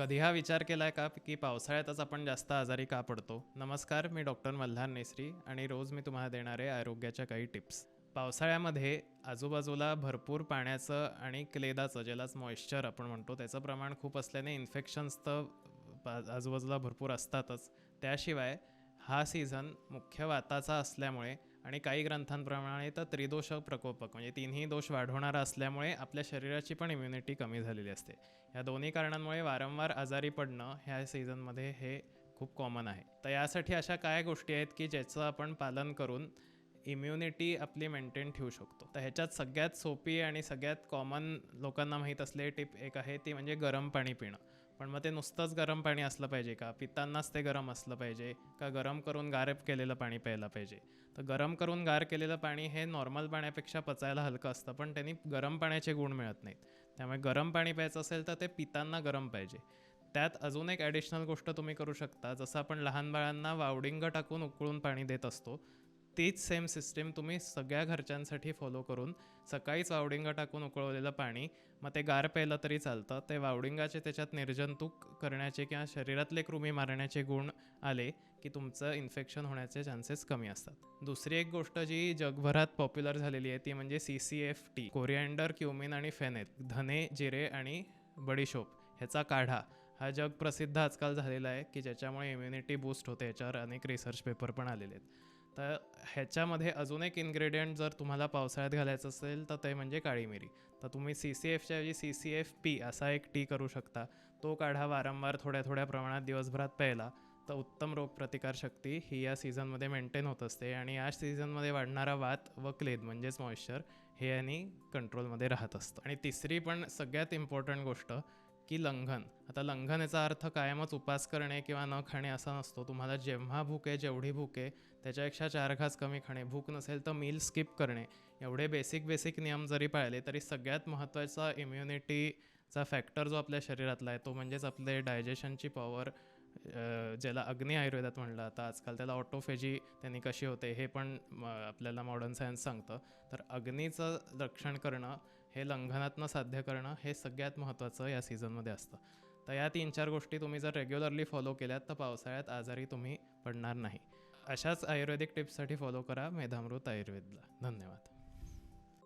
कधी हा विचार केला आहे का की पावसाळ्यातच आपण जास्त आजारी का पडतो? नमस्कार मी डॉक्टर मल्हार नेसरी आणि रोज मी तुम्हाला देणारे आरोग्याच्या काही टिप्स. पावसाळ्यामध्ये आजूबाजूला भरपूर पाण्याचं आणि क्लेदाचं ज्यालाच मॉइश्चर आपण म्हणतो त्याचं प्रमाण खूप असल्याने इन्फेक्शन्स तर आजूबाजूला भरपूर असतातच. त्याशिवाय हा सीझन मुख्य वाताचा असल्यामुळे आणि काही ग्रंथांप्रमाणे तर त्रिदोष प्रकोपक म्हणजे तिन्ही दोष वाढवणारा असल्यामुळे आपल्या शरीराची पण इम्युनिटी कमी झालेली असते. या दोन्ही कारणांमुळे वारंवार आजारी पडणं ह्या सीझनमध्ये हे खूप कॉमन आहे. तर यासाठी अशा काय गोष्टी आहेत की ज्याचं आपण पालन करून इम्युनिटी आपली मेंटेन ठेवू शकतो. तर ह्याच्यात सगळ्यात सोपी आणि सगळ्यात कॉमन लोकांना माहीत असलेली टिप एक आहे ती म्हणजे गरम पाणी पिणं. पण मग ते नुसतंच गरम पाणी असलं पाहिजे का? पितांनाच ते गरम असलं पाहिजे का गरम करून गार केलेलं पाणी प्यायला पाहिजे? तर गरम करून गार केलेलं पाणी हे नॉर्मल पाण्यापेक्षा पचायला हलकं असतं पण त्यांनी गरम पाण्याचे गुण मिळत नाहीत. त्यामुळे गरम पाणी प्यायचं असेल तर ते पितांना गरम पाहिजे. त्यात अजून एक ॲडिशनल गोष्ट तुम्ही करू शकता. जसं आपण लहान बाळांना वावडिंग टाकून उकळून पाणी देत असतो तीच सेम सिस्टीम तुम्ही सगळ्या घरच्यांसाठी फॉलो करून सकाळीच वावडिंगा टाकून उकळवलेलं पाणी मग ते गार प्यायलं तरी चालतं. ते वावडिंगाचे त्याच्यात निर्जंतुक करण्याचे किंवा शरीरातले कृमी मारण्याचे गुण आले की तुमचं इन्फेक्शन होण्याचे चान्सेस कमी असतात. दुसरी एक गोष्ट जी जगभरात पॉप्युलर झालेली आहे ती म्हणजे C C F T coriander cumin आणि फेनेल धने जिरे आणि बडीशोप ह्याचा काढा. हा जग प्रसिद्ध आजकाल झालेला आहे की ज्याच्यामुळे इम्युनिटी बूस्ट होते याच्यावर अनेक रिसर्च पेपर पण आलेले आहेत. तर ह्याच्यामध्ये अजून एक इन्ग्रेडियंट जर तुम्हाला पावसाळ्यात घालायचं असेल तर ते म्हणजे काळी मिरी. तर तुम्ही सी सी एफच्या ऐवजी सी सी एफ पी असा एक टी करू शकता. तो काढा वारंवार थोड्या थोड्या प्रमाणात दिवसभरात प्यायला. तर उत्तम रोगप्रतिकारशक्ती ही या सीझनमध्ये मेंटेन होत असते आणि या सीझनमध्ये वाढणारा वात व क्लेद म्हणजेच मॉइश्चर हे यांनी कंट्रोलमध्ये राहत असतं. आणि तिसरी पण सगळ्यात इम्पॉर्टंट गोष्ट की लंघन. आता लंघन याचा अर्थ कायमच उपास करणे किंवा न खाणे असा नसतो. तुम्हाला जेव्हा भूक आहे जेवढी भूक आहे त्याच्यापेक्षा चार घास कमी खाणे. भूक नसेल तर मील स्किप करणे. एवढे बेसिक बेसिक नियम जरी पाळले तरी सगळ्यात महत्त्वाचा इम्युनिटीचा फॅक्टर जो आपल्या शरीरातला आहे तो म्हणजेच आपले डायजेशनची पॉवर ज्याला अग्नि आयुर्वेदात म्हणलं आता आजकाल त्याला ऑटोफेजी त्यांनी कशी होते हे पण म, आपल्याला मॉडर्न सायन्स सांगतं. तर अग्नीचं रक्षण करणं हे लंघनातनं साध्य करणं हे सगळ्यात महत्त्वाचं या सीझनमध्ये असतं. तर या तीन चार गोष्टी तुम्ही जर रेग्युलरली फॉलो केल्यात तर पावसाळ्यात आजारी तुम्ही पडणार नाही. अशाच आयुर्वेदिक टिप्ससाठी फॉलो करा मेधामृत आयुर्वेदला. धन्यवाद.